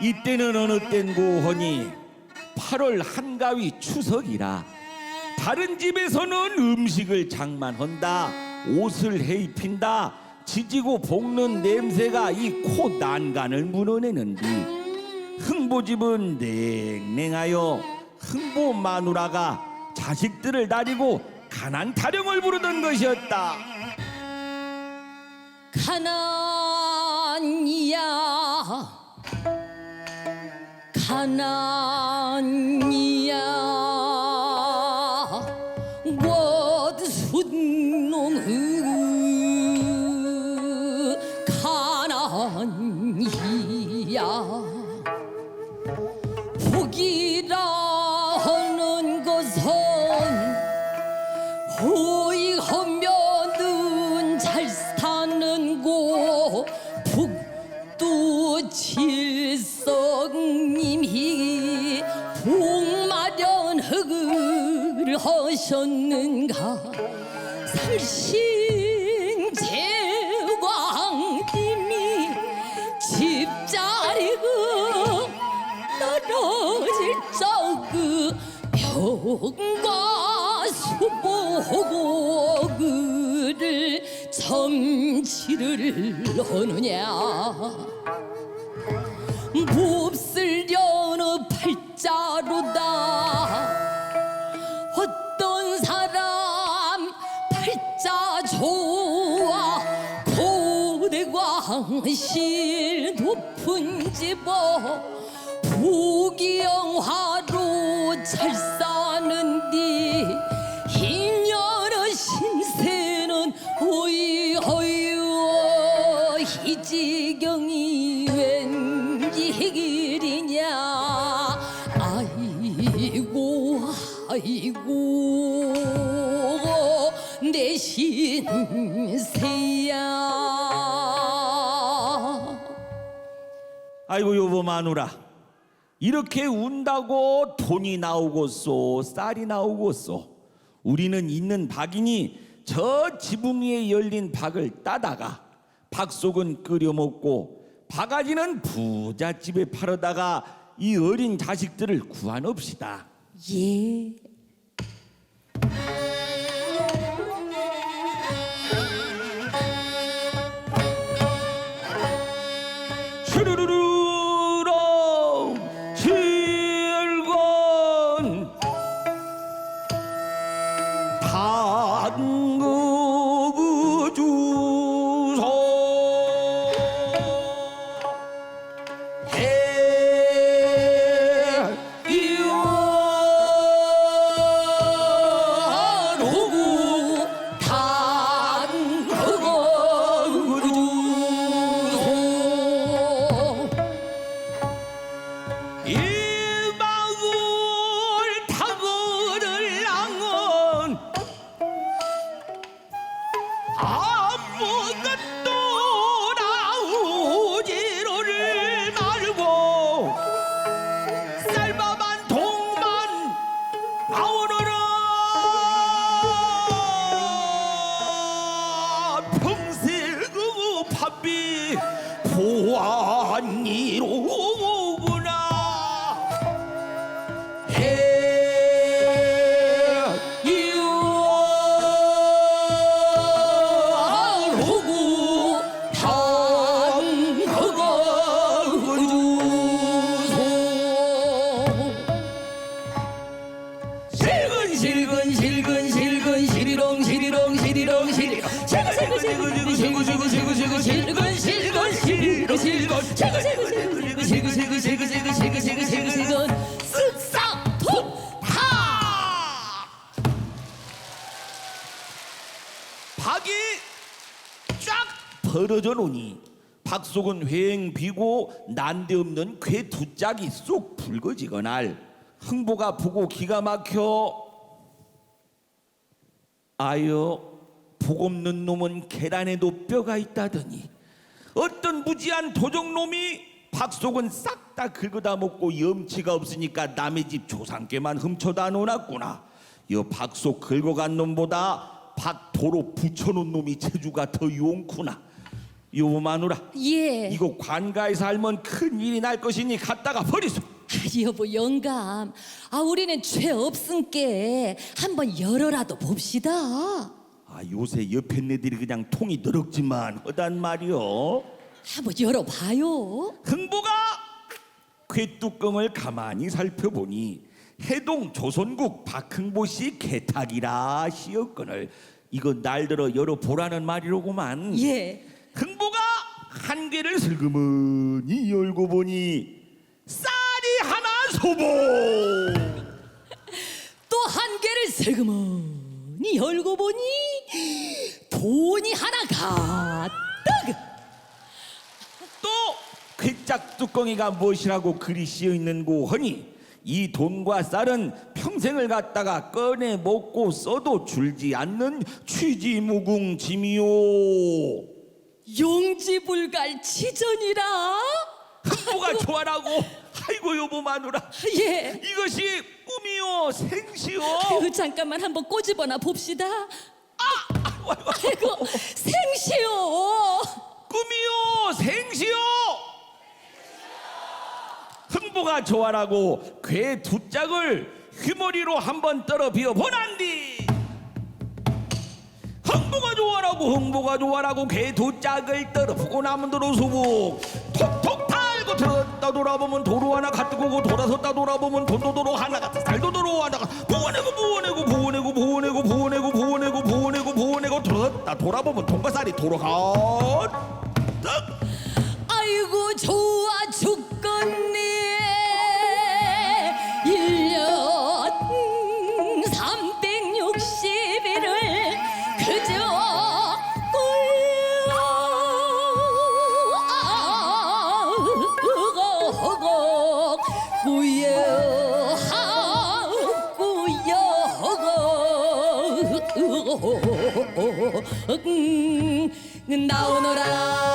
이때는 어느 땐고 허니 8월 한가위 추석이라 다른 집에서는 음식을 장만한다 옷을 해입힌다 지지고 볶는 냄새가 이 코 난간을 문어내는디 흥보집은 냉랭하여 흥보 마누라가 자식들을 다리고 가난 타령을 부르던 것이었다. 가난 가난이야 원순놈의 가난이야 복이라 하는 것은 점치를 하느냐? 몹쓸려는 팔자로다. 어떤 사람 팔자 좋아 고대광실 높은 집어 부귀영화로 잘사 신세야. 아이고 여보 마누라. 이렇게 운다고 돈이 나오고소 쌀이 나오고소. 우리는 있는 박이니 저 지붕 위에 열린 박을 따다가 박 속은 끓여 먹고 바가지는 부잣집에 팔아다가 이 어린 자식들을 구한옵시다. 예. 아무것도 나오지를 말고 쌀밥만 통만 나오너라 평생 그 밥비 보안이로 벌어져 놓니 박속은 휑 비고 난데없는 괴두 짝이 쏙 붉어지거날 흥보가 보고 기가 막혀 아여 복 없는 놈은 계란에도 뼈가 있다더니 어떤 무지한 도적놈이 박속은 싹 다 긁어다 먹고 염치가 없으니까 남의 집 조상께만 훔쳐다 놓았구나. 여 박속 긁어간 놈보다 박도로 붙여놓은 놈이 체주가 더 용구나 여보 마누라 예. 이거 관가에 살면 큰 일이 날 것이니 갖다가 버리소 아, 여보 영감. 아 우리는 죄 없은께 한번 열어라도 봅시다. 아 요새 옆에 애들이 그냥 통이 더럽지만 허단 말이오 한번 열어봐요. 흥부가 궤뚜껑을 가만히 살펴보니 해동 조선국 박흥보 씨 개탁이라 시었건을 이거 날들어 열어보라는 말이로구만 예. 흥부가 한 개를 슬그머니 열고 보니 쌀이 하나 소보 또 한 개를 슬그머니 열고 보니 돈이 하나 가득. 또 괴짝 뚜껑이가 무엇이라고 글이 씌어 있는고 하니 이 돈과 쌀은 평생을 갖다가 꺼내 먹고 써도 줄지 않는 취지무궁 짐이요 용지불갈 치전이라. 흥부가 좋아라고 아이고 여보 마누라 예. 이것이 꿈이요 생시요 아이고 잠깐만 한번 꼬집어나 봅시다. 아이고, 아이고. 아이고 생시오. 꿈이요 생시요 흥부가 좋아라고 괴 두 짝을 휘머리로 한번 떨어 비어 흥부가 좋아라고 흥부가 좋아라고 괴두 짝을 떨어 보고 남은 도로 소복 톡톡 달고 들었다 돌아보면 도로 하나 가뜨고 오고 돌아섰다 돌아보면 돈도 도로 하나 같아 살도 도로 하나 같아 부어내고 부어내고 부어내고 부어내고 부어내고 부어내고 부어내고 부어내고 들었다 돌아보면 돈과 쌀이 도로 가 아이고 좋아 죽겠네. 일년 나오너라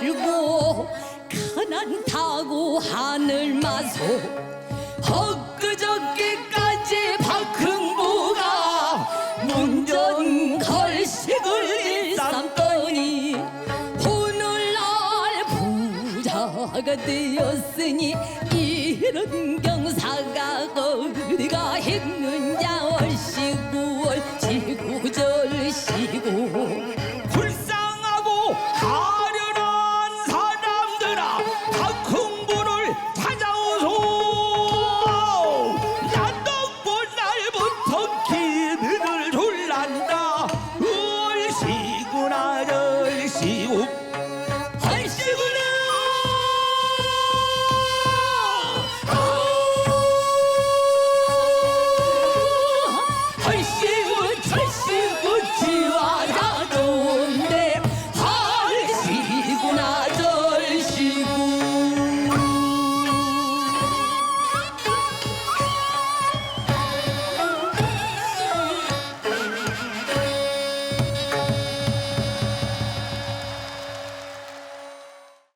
살고 가난 타고 하늘 마소. 헛그저께까지 박흥부가 문전 걸식을 일삼더니 오늘날 부자가 되었으니 이런 경사가 어디가 있는